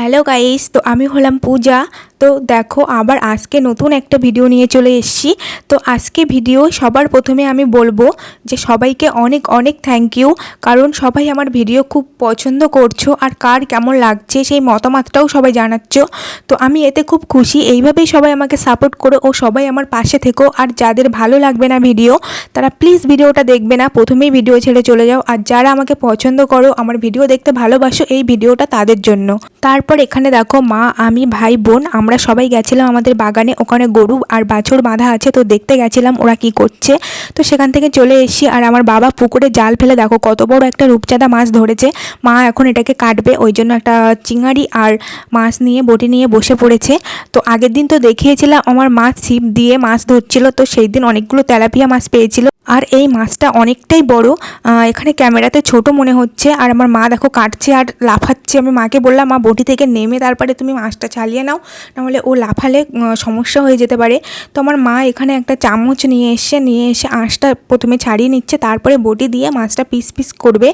Hello guys তো আমি হলাম পূজা। তো দেখো, আবার আজকে নতুন একটা ভিডিও নিয়ে চলে এসেছি। তো আজকে ভিডিও সবার প্রথমে আমি বলব যে সবাইকে অনেক অনেক থ্যাংক ইউ কারণ সবাই আমার ভিডিও খুব পছন্দ করছ আর কার কেমন লাগছে সেই মতামতটাও সবাই জানাচ্ছ। তো আমি এতে খুব খুশি। এইভাবেই সবাই আমাকে সাপোর্ট করো ও সবাই আমার পাশে থেকো। আর যাদের ভালো লাগবে না ভিডিও তারা প্লিজ ভিডিওটা দেখবে না। প্রথমেই ভিডিও ছেড়ে চলে যাও। আর যারা আমাকে পছন্দ করো, আমার ভিডিও দেখতে ভালোবাসো এই ভিডিওটা তাদের জন্য। তারপর এখানে দেখো মা, আমি, ভাই, বোন সবাই গেছিলাম আমাদের বাগানে, ওখানে গরু আর বাছুর বাঁধা আছে, তো দেখতে গেছিলাম ওরা কি করছে। তো সেখান থেকে চলে এসেছি আর আমার বাবা পুকুরে জাল ফেলে, দেখো কত বড় একটা রূপচাঁদা মাছ ধরেছে। মা এখন এটাকে কাটবে, ওই জন্য একটা চিংড়ি আর মাছ নিয়ে, বটি নিয়ে বসে পড়েছে। তো আগের দিন তো দেখিয়েছিলাম, আমার মা ছিপ দিয়ে মাছ ধরছিল, তো সেই দিন অনেকগুলো তেলাপিয়া মাছ পেয়েছিল। আর এই মাছটা অনেকটাই বড়। এখানে ক্যামেরাতে ছোট মনে হচ্ছে। আর আমার মা দেখো কাটছে আর লাফাচ্ছে। আমি মাকে বললাম, মা, বটি থেকে নেমে তারপরে তুমি মাছটা চালিয়ে নাও। নাহলে ও লাফালে সমস্যা হয়ে যেতে পারে। তো আমার মা এখানে একটা চামচ নিয়ে এসে নিয়ে এসে আঁশটা প্রথমে ছাড়িয়ে নিচ্ছে। তারপরে বটি দিয়ে মাছটা পিস পিস করবে।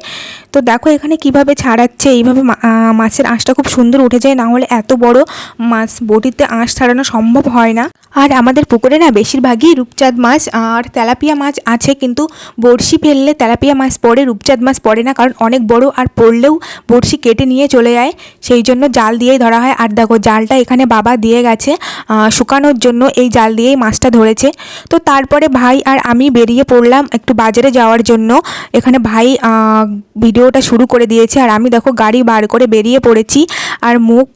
তো দেখো এখানে কীভাবে ছাড়াচ্ছে। এইভাবে মাছের আঁশটা খুব সুন্দর উঠে যায়। না হলে এত বড় মাছ বটিতে আঁশ ছাড়ানো সম্ভব হয় না। আর আমাদের পুকুরে না বেশিরভাগই রূপচাঁদ মাছ আর তেলাপিয়া মাছ আছে। কিন্তু বড়শি ফেললে তেলাপিয়া মাছ পড়ে, রূপচাঁদ মাছ পড়ে না, কারণ অনেক বড় আর পড়লেও বড়শি কেটে নিয়ে চলে যায়। সেই জন্য জাল দিয়েই ধরা হয়। আর দেখো, জালটা এখানে বাবা দিয়ে গেছে শুকানোর জন্য এই জাল দিয়েই মাছটা ধরেছে। তো তারপরে ভাই আর আমি বেরিয়ে পড়লাম একটু বাজারে যাওয়ার জন্য। এখানে ভাই ভিডিওটা শুরু করে দিয়েছে। আর আমি দেখো, গাড়ি বার করে বেরিয়ে পড়েছি। আর মুখ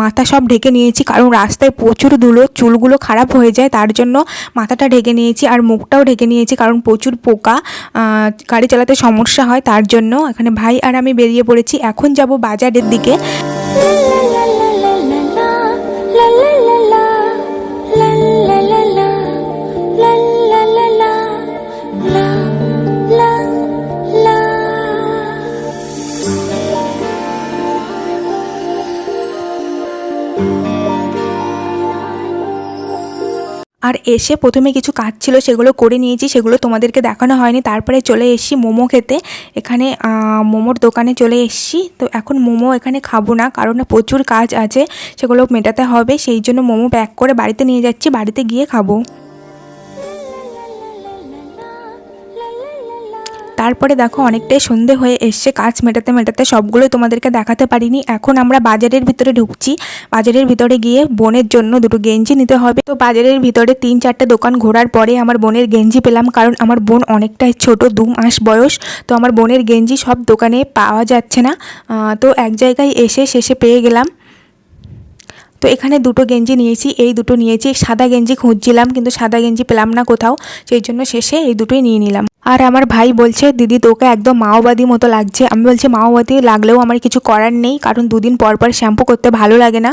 মাথা সব ঢেকে নিয়েছি, কারণ রাস্তায় প্রচুর ধুলো, চুলগুলো খারাপ হয়ে যায়, তার জন্য মাথাটা ঢেকে নিয়েছি। আর মুখটাও ঢেকে নিয়েছি, কারণ প্রচুর পোকা গাড়ি চালাতে সমস্যা হয় তার জন্য এখানে ভাই আর আমি বেরিয়ে পড়েছি। এখন যাব বাজারের দিকে। আর এসে প্রথমে কিছু কাজ ছিল, সেগুলো করে নিয়েছি, সেগুলো তোমাদেরকে দেখানো হয়নি। তারপরে চলে এসেছি মোমো খেতে। এখানে মোমোর দোকানে চলে এসেছি। তো এখন মোমো এখানে খাব না, কারণ প্রচুর কাজ আছে, সেগুলো মেটাতে হবে। সেই জন্য মোমো প্যাক করে বাড়িতে নিয়ে যাচ্ছি, বাড়িতে গিয়ে খাব। তারপরে দেখো অনেকটাই সন্ধে হয়ে এসছে, কাজ মেটাতে মেটাতে সবগুলোই তোমাদেরকে দেখাতে পারিনি। এখন আমরা বাজারের ভিতরে ঢুকছি। বাজারের ভিতরে গিয়ে বোনের জন্য দুটো গেঞ্জি নিতে হবে। তো বাজারের ভিতরে তিন চারটে দোকান ঘোরার পরে আমার বোনের গেঞ্জি পেলাম, কারণ আমার বোন অনেকটাই ছোট, দু মাস বয়স। তো আমার বোনের গেঞ্জি সব দোকানে পাওয়া যাচ্ছে না। তো এক জায়গায় এসে শেষে পেয়ে গেলাম। তো এখানে দুটো গেঞ্জি নিয়েছি, এই দুটো নিয়েছি, সাদা গেঞ্জি খুঁজছিলাম, কিন্তু সাদা গেঞ্জি পেলাম না কোথাও। সেই জন্য শেষে এই দুটোই নিয়ে নিলাম। আর আমার ভাই বলছে, দিদি, তোকে একদম মাওবাদী মতো লাগছে। আমি বলছি, মাওবাদী লাগলেও আমার কিছু করার নেই, কারণ দুদিন পর পর শ্যাম্পু করতে ভালো লাগে না।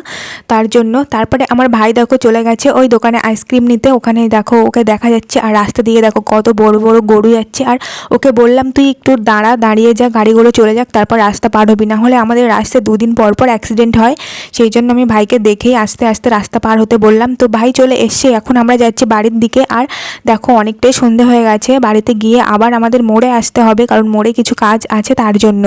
তার জন্য তারপরে আমার ভাই দেখো চলে গেছে ওই দোকানে আইসক্রিম নিতে। ওখানে দেখো ওকে দেখা যাচ্ছে আর রাস্তা দিয়ে দেখো কত বড় বড় গরু যাচ্ছে। আর ওকে বললাম, তুই একটু দাঁড়া, দাঁড়িয়ে যা, গাড়িগুলো চলে যাক, তারপর রাস্তা পার হবি। না হলে আমাদের রাস্তায় দুদিন পর পর অ্যাক্সিডেন্ট হয়। সেই জন্য আমি ভাইকে দেখেই আস্তে আস্তে রাস্তা পার হতে বললাম। তো ভাই চলে এসছে, এখন আমরা যাচ্ছি বাড়ির দিকে। আর দেখো অনেকটাই সন্ধে হয়ে গেছে, বাড়িতে গিয়ে আবার আমাদের মোড়ে আসতে হবে কারণ মোড়ে কিছু কাজ আছে তার জন্য।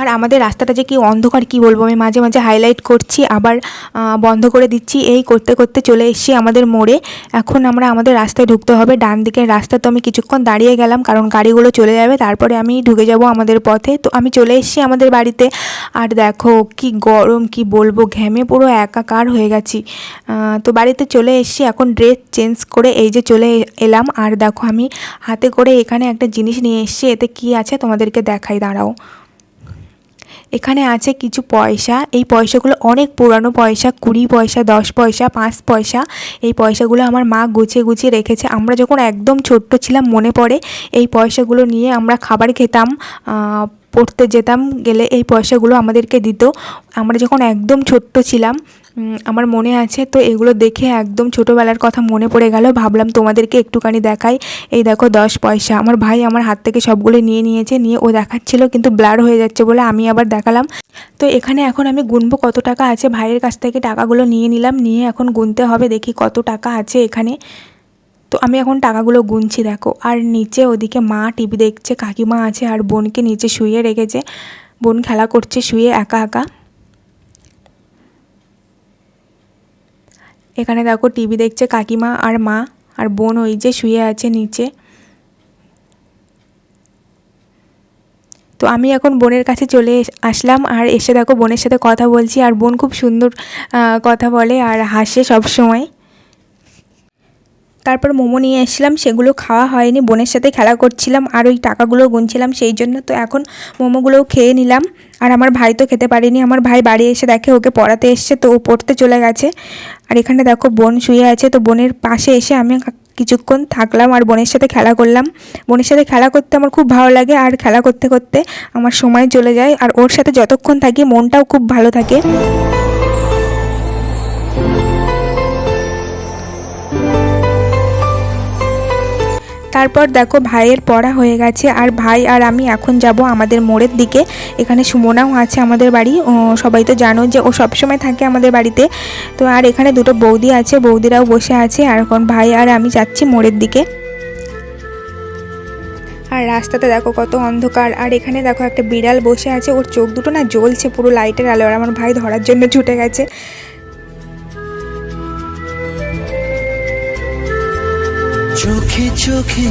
আর আমাদের রাস্তাটা যে কি অন্ধকার, কি বলব? আমি মাঝে মাঝে হাইলাইট করছি, আবার বন্ধ করে দিচ্ছি। এই করতে করতে চলে এসেছি আমাদের মোড়ে। এখন আমরা আমাদের রাস্তায় ঢুকতে হবে। ডান দিকের রাস্তা তো আমি কিছুক্ষণ দাঁড়িয়ে গেলাম, কারণ গাড়িগুলো চলে যাবে, তারপরে আমি ঢুকে যাব আমাদের পথে। তো আমি চলে এসেছি আমাদের বাড়িতে। আর দেখো, কি গরম, কি বলব? ঘেমে পুরো একাকার হয়ে গেছি। তো বাড়িতে চলে এসেছি। এখন ড্রেস চেঞ্জ করে এই যে চলে এলাম। আর দেখো, আমি হাতে করে এখানে একটা জিনিস নিয়ে এসেছি। এতে কি আছে? তোমাদেরকে দেখাই, দাঁড়াও। এখানে আছে কিছু পয়সা। এই পয়সাগুলো অনেক পুরানো পয়সা, কুড়ি পয়সা, দশ পয়সা, পাঁচ পয়সা। এই পয়সাগুলো আমার মা গুছিয়ে গুছিয়ে রেখেছে। আমরা যখন একদম ছোট্ট ছিলাম, মনে পড়ে, এই পয়সাগুলো নিয়ে আমরা খাবার খেতাম পড়তে যেতাম, গেলে এই পয়সাগুলো আমাদেরকে দিত। আমরা যখন একদম ছোট্ট ছিলাম আমার মনে আছে, তো এগুলো দেখে একদম ছোটোবেলার কথা মনে পড়ে গেল। ভাবলাম তোমাদেরকে একটুখানি দেখাই। এই দেখো, দশ পয়সা। আমার ভাই আমার হাত থেকে সবগুলো নিয়ে নিয়েছে, নিয়ে ও দেখাচ্ছিল, কিন্তু ব্লার হয়ে যাচ্ছে বলে আমি আবার দেখালাম। তো এখানে এখন আমি গুনবো কত টাকা আছে, ভাইয়ের কাছ থেকে টাকাগুলো নিয়ে নিলাম, নিয়ে এখন গুনতে হবে, দেখি কত টাকা আছে এখানে। তো আমি এখন টাকাগুলো গুনছি, দেখো। আর নিচে ওদিকে মা টিভি দেখছে, কাকিমা আছে আর বোনকে নিচে শুয়ে রেখেছে। বোন খেলা করছে, শুয়ে একা একা। এখানে দেখো টিভি দেখছে কাকিমা আর মা আর বোন ওই যে শুয়ে আছে নিচে। তো আমি এখন বোনের কাছে চলে আসলাম আর এসে দেখো বোনের সাথে কথা বলছি আর বোন খুব সুন্দর কথা বলে আর হাসে সব সময়। তারপর মোমো নিয়ে এসেছিলাম, সেগুলো খাওয়া হয়নি, বোনের সাথে খেলা করছিলাম আর ওই টাকাগুলো গুনছিলাম সেই জন্য। তো এখন মোমোগুলোও খেয়ে নিলাম আর আমার ভাই তো খেতে পারেনি। আমার ভাই বাড়ি এসে দেখে ওকে পড়াতে এসছে, তো ও পড়তে চলে গেছে। আর এখানে দেখো বোন শুয়ে আছে, তো বোনের পাশে এসে আমি কিছুক্ষণ থাকলাম আর বোনের সাথে খেলা করলাম। বোনের সাথে খেলা করতে আমার খুব ভালো লাগে আর খেলা করতে করতে আমার সময় চলে যায়। আর ওর সাথে যতক্ষণ থাকি মনটাও খুব ভালো থাকে। তারপর দেখো ভাইয়ের পড়া হয়ে গেছে, আর ভাই আর আমি এখন যাব আমাদের মোড়ের দিকে। এখানে সুমনাও আছে আমাদের বাড়ি সবাই তো জানো যে ও সবসময় থাকে আমাদের বাড়িতে। তো আর এখানে দুটো বৌদি আছে, বৌদিরাও বসে আছে, আর এখন ভাই আর আমি যাচ্ছি মোড়ের দিকে। আর রাস্তাতে দেখো কত অন্ধকার, আর এখানে দেখো একটা বিড়াল বসে আছে, ওর চোখ দুটো না জ্বলছে পুরো লাইটের আলো আর আমার ভাই ধরার জন্য ছুটে গেছে। চোখে চোখে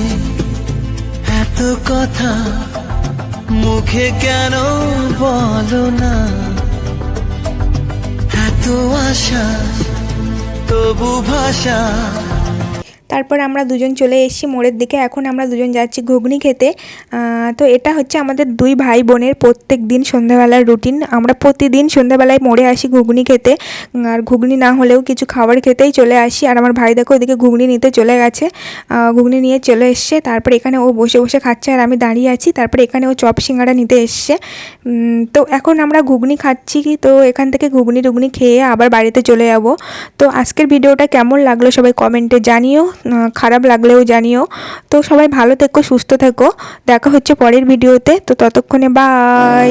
এত কথা মুখে কেন বলো না? এত আশা তবু ভাষা তারপর আমরা দুজন চলে এসেছি মোড়ের দিকে। এখন আমরা দুজন যাচ্ছি ঘুগনি খেতে। তো এটা হচ্ছে আমাদের দুই ভাই বোনের প্রত্যেক দিন সন্ধ্যাবেলার রুটিন। আমরা প্রতিদিন সন্ধ্যাবেলায় মোড়ে আসি ঘুগনি খেতে। আর ঘুগনি না হলেও কিছু খাবার খেতেই চলে আসি। আর আমার ভাই দেখো ওদিকে ঘুগনি নিতে চলে গেছে। ঘুগনি নিয়ে চলে এসছে। তারপর এখানে ও বসে বসে খাচ্ছে আর আমি দাঁড়িয়ে আছি। তারপরে এখানে ও চপ সিঙ্গারা নিতে এসছে। তো এখন আমরা ঘুগনি খাচ্ছি। তো এখান থেকে ঘুগনি টুগনি খেয়ে আবার বাড়িতে চলে যাব। তো আজকের ভিডিওটা কেমন লাগল সবাই কমেন্টে জানিও। খারাপ লাগলেও জানিও। তো সবাই ভালো থেকো, সুস্থ থেকো। দেখা হচ্ছে পরের ভিডিওতে। তো ততক্ষণে বাই